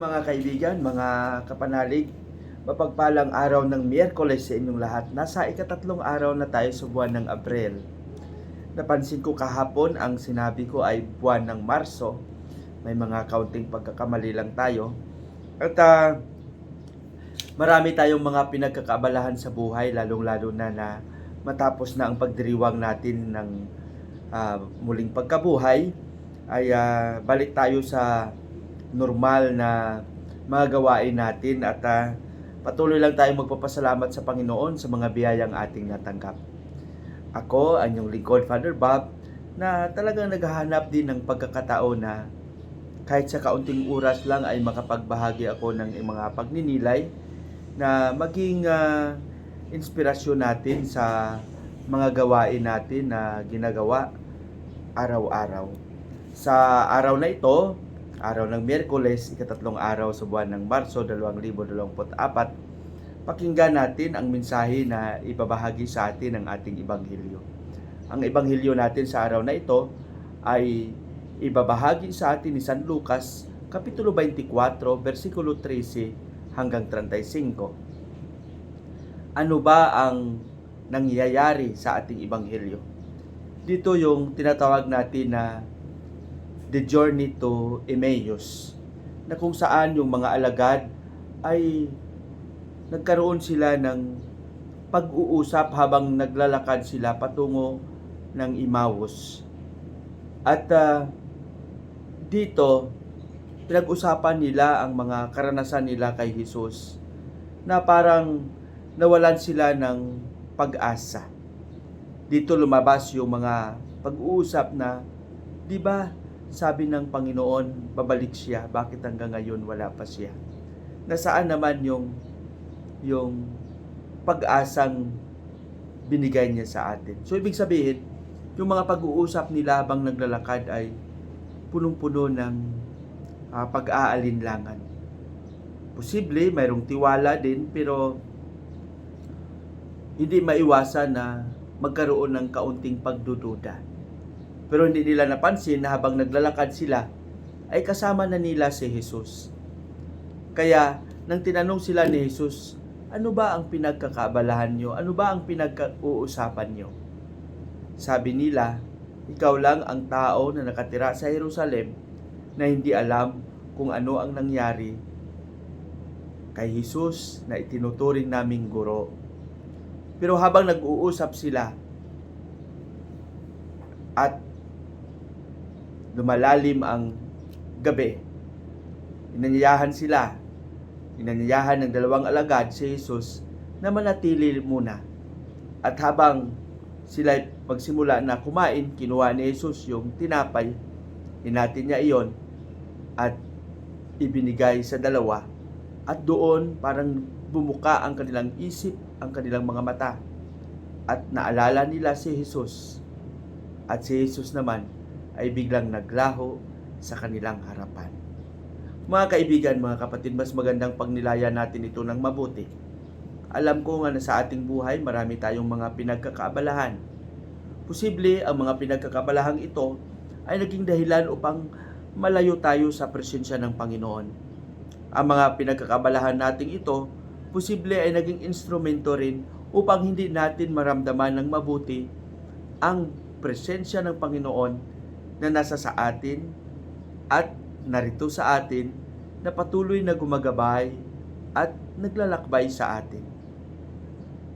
Mga kaibigan, mga kapanalig, mapagpalang araw ng Miyerkules sa inyong lahat. Nasa ikatatlong araw na tayo sa buwan ng Abril. Napansin ko kahapon ang sinabi ko ay buwan ng Marso. May mga kaunting pagkakamali lang tayo. At ah, marami tayong mga pinagkakaabalahan sa buhay, lalong-lalo na na matapos na ang pagdiriwang natin ng ah, muling pagkabuhay, ay ah, balik tayo sa normal na mga gawain natin at ah, patuloy lang tayong magpapasalamat sa Panginoon sa mga biyayang ating natanggap. Ako, ang inyong lingkod, Father Bob, na talagang naghahanap din ng pagkakataon na kahit sa kaunting oras lang ay makapagbahagi ako ng mga pagninilay na maging ah, inspirasyon natin sa mga gawain natin na ginagawa araw-araw. Sa araw na ito, araw ng Miyerkules, ikatatlong araw sa buwan ng Marso 2024, pakinggan natin ang mensahe na ibabahagi sa atin ng ating Ebanghelyo. Ang Ebanghelyo natin sa araw na ito ay ibabahagi sa atin ni San Lucas, Kapitulo 24, versikulo 13 hanggang 35. Ano ba ang nangyayari sa ating Ebanghelyo? Dito yung tinatawag natin na The Journey to Emmaus na kung saan yung mga alagad ay nagkaroon sila ng pag-uusap habang naglalakad sila patungo ng Emmaus. At ah, dito, pinag-usapan nila ang mga karanasan nila kay Jesus na parang nawalan sila ng pag-asa. Dito lumabas yung mga pag-uusap na, di ba, sabi ng Panginoon, babalik siya, bakit hanggang ngayon wala pa siya? Nasaan naman yung yung pag-asang binigay niya sa atin. So ibig sabihin, yung mga pag-uusap nila habang naglalakad ay punong-puno ng ah, pag-aalinlangan. Posible mayroong tiwala din pero hindi maiwasan na magkaroon ng kaunting pagdududa. Pero hindi nila napansin na habang naglalakad sila, ay kasama na nila si Jesus. Kaya, nang tinanong sila ni Jesus, ano ba ang pinagkakabalahan nyo? Ano ba ang pinag-uusapan nyo? Sabi nila, ikaw lang ang tao na nakatira sa Jerusalem na hindi alam kung ano ang nangyari kay Jesus na itinuturing naming guro. Pero habang nag-uusap sila at lumalalim ang gabi, inanyayahan sila, inanyayahan ng dalawang alagad si Jesus na manatili muna. At habang sila magsimula na kumain, kinuha ni Jesus yung tinapay, hinatin niya iyon at ibinigay sa dalawa. At doon parang bumuka ang kanilang isip, ang kanilang mga mata. At naalala nila si Jesus. At si Jesus naman ay biglang naglaho sa kanilang harapan. Mga kaibigan, mga kapatid, mas magandang pagnilayan natin ito ng mabuti. Alam ko nga na sa ating buhay, marami tayong mga pinagkakaabalahan. Posible ang mga pinagkakaabalahan ito ay naging dahilan upang malayo tayo sa presensya ng Panginoon. Ang mga pinagkakaabalahan nating ito, posible ay naging instrumento rin upang hindi natin maramdaman ng mabuti ang presensya ng Panginoon na nasa sa atin at narito sa atin na patuloy na gumagabay at naglalakbay sa atin.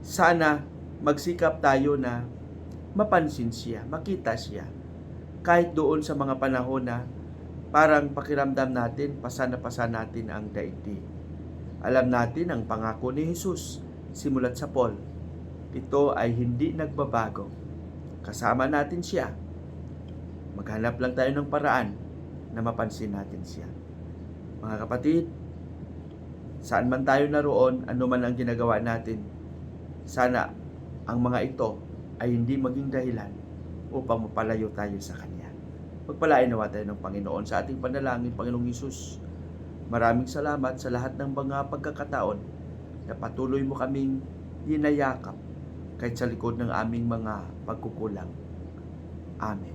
Sana magsikap tayo na mapansin siya, makita siya. Kahit doon sa mga panahon na parang pakiramdam natin, pasa na pasa natin ang daigdig. Alam natin ang pangako ni Jesus simulat sa Paul. Ito ay hindi nagbabago. Kasama natin siya. Maghanap lang tayo ng paraan na mapansin natin siya. Mga kapatid, saan man tayo naroon, ano man ang ginagawa natin, sana ang mga ito ay hindi maging dahilan upang mapalayo tayo sa Kanya. Pagpalain nawa tayo ng Panginoon sa ating panalangin, Panginoong Isus. Maraming salamat sa lahat ng mga pagkakataon na patuloy mo kaming hinayakap kahit sa likod ng aming mga pagkukulang. Amen.